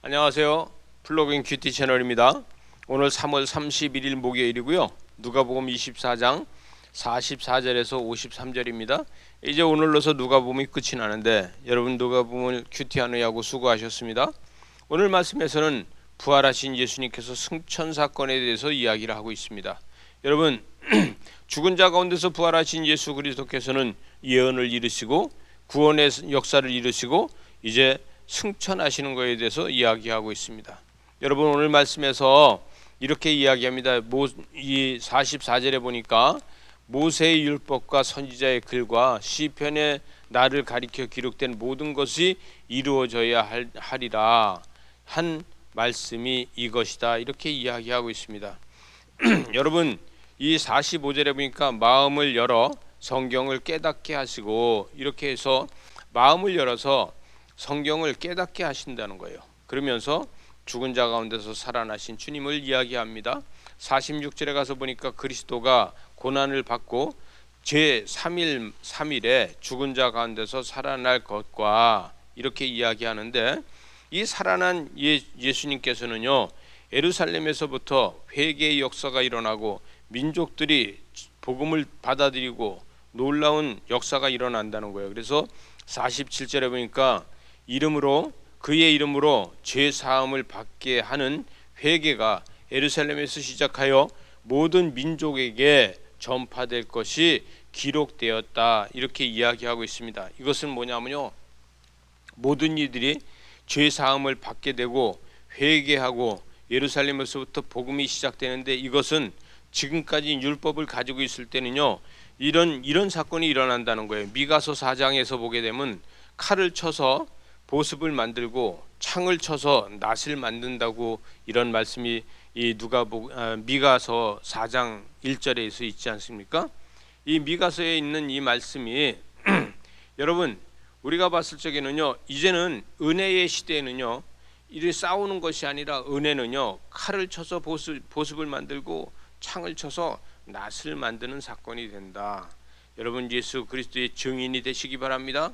안녕하세요. 플로깅 큐티 채널입니다. 오늘 3월 31일 목요일이고요. 누가복음 24장 44절에서 53절입니다. 이제 오늘로서 누가복음이 끝이 나는데 여러분 누가복음을 큐티하느냐고 수고하셨습니다. 오늘 말씀에서는 부활하신 예수님께서 승천 사건에 대해서 이야기를 하고 있습니다. 여러분 죽은 자 가운데서 부활하신 예수 그리스도께서는 예언을 이루시고 구원의 역사를 이루시고 이제 승천하시는 것에 대해서 이야기하고 있습니다. 여러분 오늘 말씀에서 이렇게 이야기합니다. 모, 이 44절에 보니까 모세의 율법과 선지자의 글과 시편의 나를 가리켜 기록된 모든 것이 이루어져야 할, 하리라 한 말씀이 이것이다 이렇게 이야기하고 있습니다. 여러분 이 45절에 보니까 마음을 열어 성경을 깨닫게 하시고 이렇게 해서 마음을 열어서 성경을 깨닫게 하신다는 거예요. 그러면서 죽은 자 가운데서 살아나신 주님을 이야기합니다. 46절에 가서 보니까 그리스도가 고난을 받고 제 3일 3일에 죽은 자 가운데서 살아날 것과 이렇게 이야기하는데 이 살아난 예, 예수님께서는요 에루살렘에서부터 회개의 역사가 일어나고 민족들이 복음을 받아들이고 놀라운 역사가 일어난다는 거예요. 그래서 47절에 보니까 이름으로 그의 이름으로 죄 사함을 받게 하는 회개가 에루살렘에서 시작하여 모든 민족에게 전파될 것이 기록되었다 이렇게 이야기하고 있습니다. 이것은 뭐냐면요 모든 이들이 죄 사함을 받게 되고 회개하고 예루살렘에서부터 복음이 시작되는데 이것은 지금까지 율법을 가지고 있을 때는요 이런 이런 사건이 일어난다는 거예요. 미가서 4장에서 보게 되면 칼을 쳐서 보습을 만들고 창을 쳐서 낫을 만든다고 이런 말씀이 이 누가 아, 미가서 4장 1절에서 있지 않습니까? 이 미가서에 있는 이 말씀이 여러분 우리가 봤을 적에는요 이제는 은혜의 시대에는요 이리 싸우는 것이 아니라 은혜는요 칼을 쳐서 보습, 보습을 만들고 창을 쳐서 낫을 만드는 사건이 된다. 여러분 예수 그리스도의 증인이 되시기 바랍니다.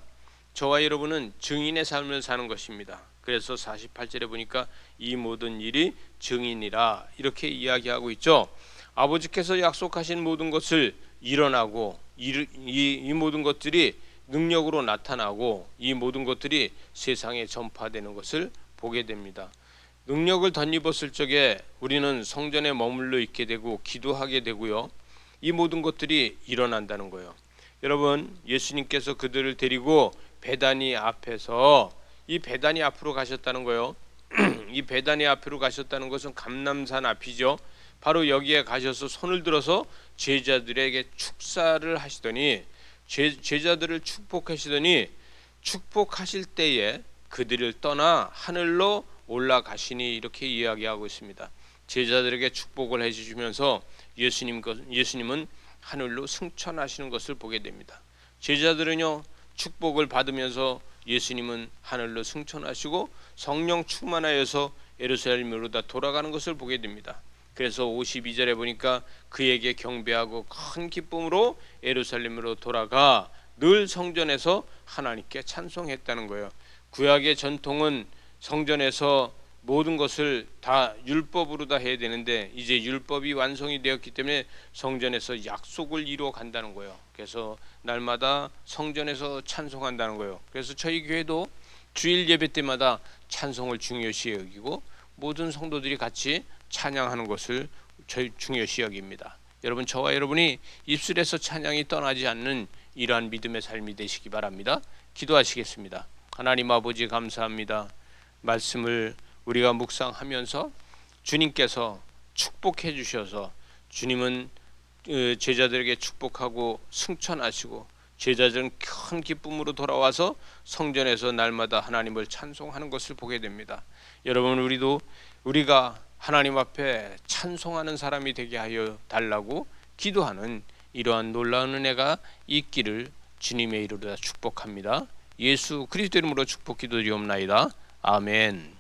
저와 여러분은 증인의 삶을 사는 것입니다. 그래서 48절에 보니까 이 모든 일이 증인이라 이렇게 이야기하고 있죠. 아버지께서 약속하신 모든 것을 일어나고 이, 이, 이 모든 것들이 능력으로 나타나고 이 모든 것들이 세상에 전파되는 것을 보게 됩니다. 능력을 덧입었을 적에 우리는 성전에 머물러 있게 되고 기도하게 되고요. 이 모든 것들이 일어난다는 거예요. 여러분, 예수님께서 그들을 데리고 베다니 앞에서 이 베다니 앞으로 가셨다는 거예요. 이 베다니 앞으로 가셨다는 것은 감남산 앞이죠. 바로 여기에 가셔서 손을 들어서 제자들에게 축사를 하시더니 제, 제자들을 축복하시더니 축복하실 때에 그들을 떠나 하늘로 올라가시니 이렇게 이야기하고 있습니다. 제자들에게 축복을 해주시면서 예수님 예수님은 하늘로 승천하시는 것을 보게 됩니다. 제자들은요 축복을 받으면서 예수님은 하늘로 승천하시고 성령 충만하여서 예루살렘으로 다 돌아가는 것을 보게 됩니다. 그래서 52절에 보니까 그에게 경배하고 큰 기쁨으로 예루살렘으로 돌아가 늘 성전에서 하나님께 찬송했다는 거예요. 구약의 전통은 성전에서 모든 것을 다 율법으로 다 해야 되는데 이제 율법이 완성이 되었기 때문에 성전에서 약속을 이루어 간다는 거예요. 그래서 날마다 성전에서 찬송한다는 거예요. 그래서 저희 교회도 주일 예배 때마다 찬송을 중요시 여기고 모든 성도들이 같이 찬양하는 것을 저희 중요시 여깁니다. 여러분 저와 여러분이 입술에서 찬양이 떠나지 않는 이러한 믿음의 삶이 되시기 바랍니다. 기도하시겠습니다. 하나님 아버지 감사합니다. 말씀을 우리가 묵상하면서 주님께서 축복해 주셔서 주님은 어, 제자들에게 축복하고 승천하시고 제자들은 큰 기쁨으로 돌아와서 성전에서 날마다 하나님을 찬송하는 것을 보게 됩니다. 여러분 우리도 우리가 하나님 앞에 찬송하는 사람이 되게 하여 달라고 기도하는 이러한 놀라운 은혜가 있기를 주님의 이름으로 축복합니다. 예수 그리스도 이름으로 축복 기도드리옵나이다. 아멘.